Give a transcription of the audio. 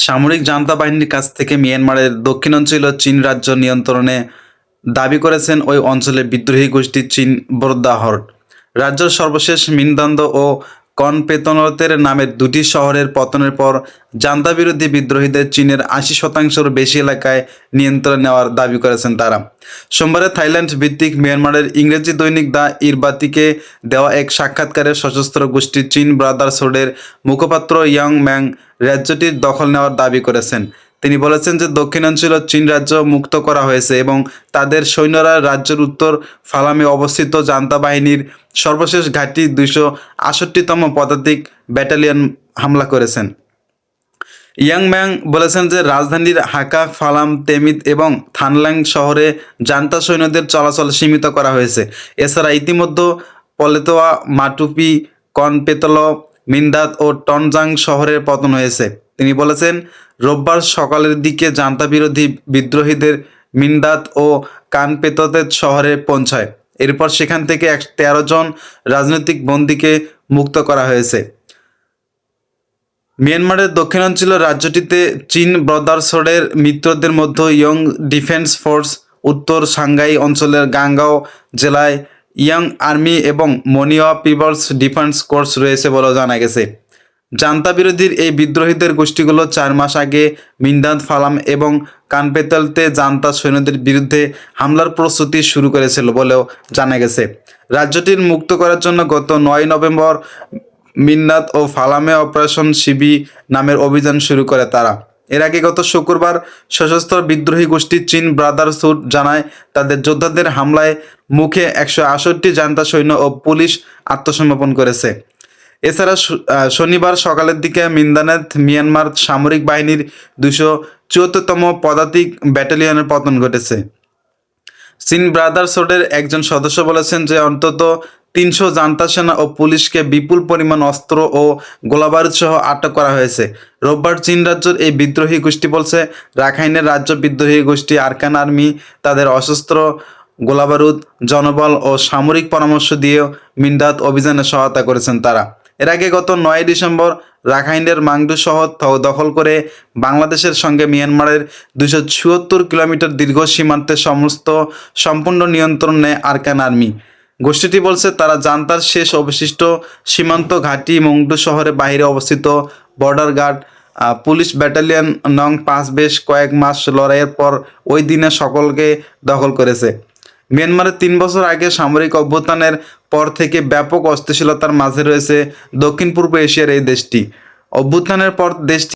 সামরিক জান্তা বাহিনীর কাছ থেকে মিয়ানমারের দক্ষিণাঞ্চল চীন রাজ্য নিয়ন্ত্রণে দাবি করেছেন ওই অঞ্চলে বিদ্রোহী গোষ্ঠী চীন বরদাহর রাজ্যের সর্বশেষ মিনদান্দ ও কনপেতনতের নামের দুটি শহরের পতনের পর জান্তা বিরোধী বিদ্রোহীদের চীনের আশি শতাংশের বেশি এলাকায় নিয়ন্ত্রণ নেওয়ার দাবি করেছেন তারা। সোমবারে থাইল্যান্ড ভিত্তিক মিয়ানমারের ইংরেজি দৈনিক দ্য ইরবাতিকে দেওয়া এক সাক্ষাৎকারে সশস্ত্র গোষ্ঠী চীন ব্রাদার্সহুডের মুখপাত্র ইয়াং ম্যাং রাজ্যটির দখল নেওয়ার দাবি করেছেন। তিনি বলেছেন যে দক্ষিণাঞ্চল চীন রাজ্য মুক্ত করা হয়েছে এবং তাদের সৈন্যরা রাজ্যের উত্তর ফালামে অবস্থিত জান্তা বাহিনীর সর্বশেষ ঘাঁটি দুইশো আষট্টিতম পদাতিক ব্যাটালিয়ন হামলা করেছেন। ইয়াং ম্যাং বলেছেন যে রাজধানীর হাকা, ফালাম, তেমিত এবং থানলাং শহরে জান্তা সৈন্যদের চলাচল সীমিত করা হয়েছে। এছাড়া ইতিমধ্যে পলেতোয়া, মাটুপি, কনপেতল মিন্দাত ও টনজাং শহরের পতন হয়েছে। তিনি বলেছেন, রোববার সকালের দিকে জান্তা বিরোধী বিদ্রোহীদের মিন্দাত ও কানপেততের শহরে পৌঁছায়। এরপর সেখান থেকে এক তেরো জন রাজনৈতিক বন্দীকে মুক্ত করা হয়েছে। মিয়ানমারের দক্ষিণাঞ্চল রাজ্যটিতে চীন ব্রাদার্সহুডের মিত্রদের মধ্যে ইয়ং ডিফেন্স ফোর্স, উত্তর সাংঘাই অঞ্চলের গাঙ্গাও জেলায় ইয়াং আর্মি এবং মনিয়া পিপলস ডিফেন্স কোর্স রয়েছে বলে জানা গেছে। জান্তা বিরোধীর এই বিদ্রোহীদের গোষ্ঠীগুলো চার মাস আগে মিন্দান্ত ফালাম এবং কানপেতালতে জান্তা সৈন্যদের বিরুদ্ধে হামলার প্রস্তুতি শুরু করেছিল বলেও জানা গেছে। রাজ্যটির মুক্ত করার জন্য গত নয় নভেম্বর মিন্নাত ও ফালামে অপারেশন শিবি নামের অভিযান শুরু করে তারা। এর আগে গত শুক্রবার সশস্ত্র বিদ্রোহী গোষ্ঠী চীন ব্রাদার্সহুড জানায়, তাদের যোদ্ধাদের হামলায় মুখে একশো আষট্টি জান্তা সৈন্য ও পুলিশ আত্মসমর্পণ করেছে। এছাড়া শনিবার সকালের দিকে মিন্দানেত, মিয়ানমার সামরিক বাহিনীর দুশো চুয়াত্তরতম পদাতিক ব্যাটালিয়নের পতন ঘটেছে। চীন ব্রাদার্সহুডের একজন সদস্য বলেছেন যে অন্তত তিনশো জান্তা সেনা ও পুলিশকে বিপুল পরিমাণ অস্ত্র ও গোলাবারুদ সহ আটক করা হয়েছে। রোববার চীন রাজ্যের এই বিদ্রোহী গোষ্ঠী বলছে, রাখাইনের রাজ্য বিদ্রোহী গোষ্ঠী আরকান আর্মি তাদের অসস্ত্র গোলাবারুদ, জনবল ও সামরিক পরামর্শ দিয়েও মিন্দাত অভিযানে সহায়তা করেছেন তারা। এর আগে গত নয় ডিসেম্বর রাখাইনের মাংডু শহর দখল করে বাংলাদেশের সঙ্গে মিয়ানমারের দুশো চুয়াত্তর কিলোমিটার দীর্ঘ সীমান্তের সমস্ত সম্পূর্ণ নিয়ন্ত্রণ নেয় আরকান আর্মি। গোষ্ঠীটি বলছে, তারা জান্তার শেষ অবশিষ্ট সীমান্ত ঘাঁটি মংডু শহরের বাইরে অবস্থিত বর্ডার গার্ড পুলিশ ব্যাটালিয়ন নং পাঁচ বেশ কয়েক মাস লড়াইয়ের পর ওই দিনে সকলকে দখল করেছে। মিয়ানমারের তিন বছর আগে সামরিক অভ্যুত্থানের পর থেকে ব্যাপক অস্থিতিশীলতার মাঝে রয়েছে দক্ষিণ পূর্ব এশিয়ার এই দেশটি। অভ্যুত্থানের পর দেশটি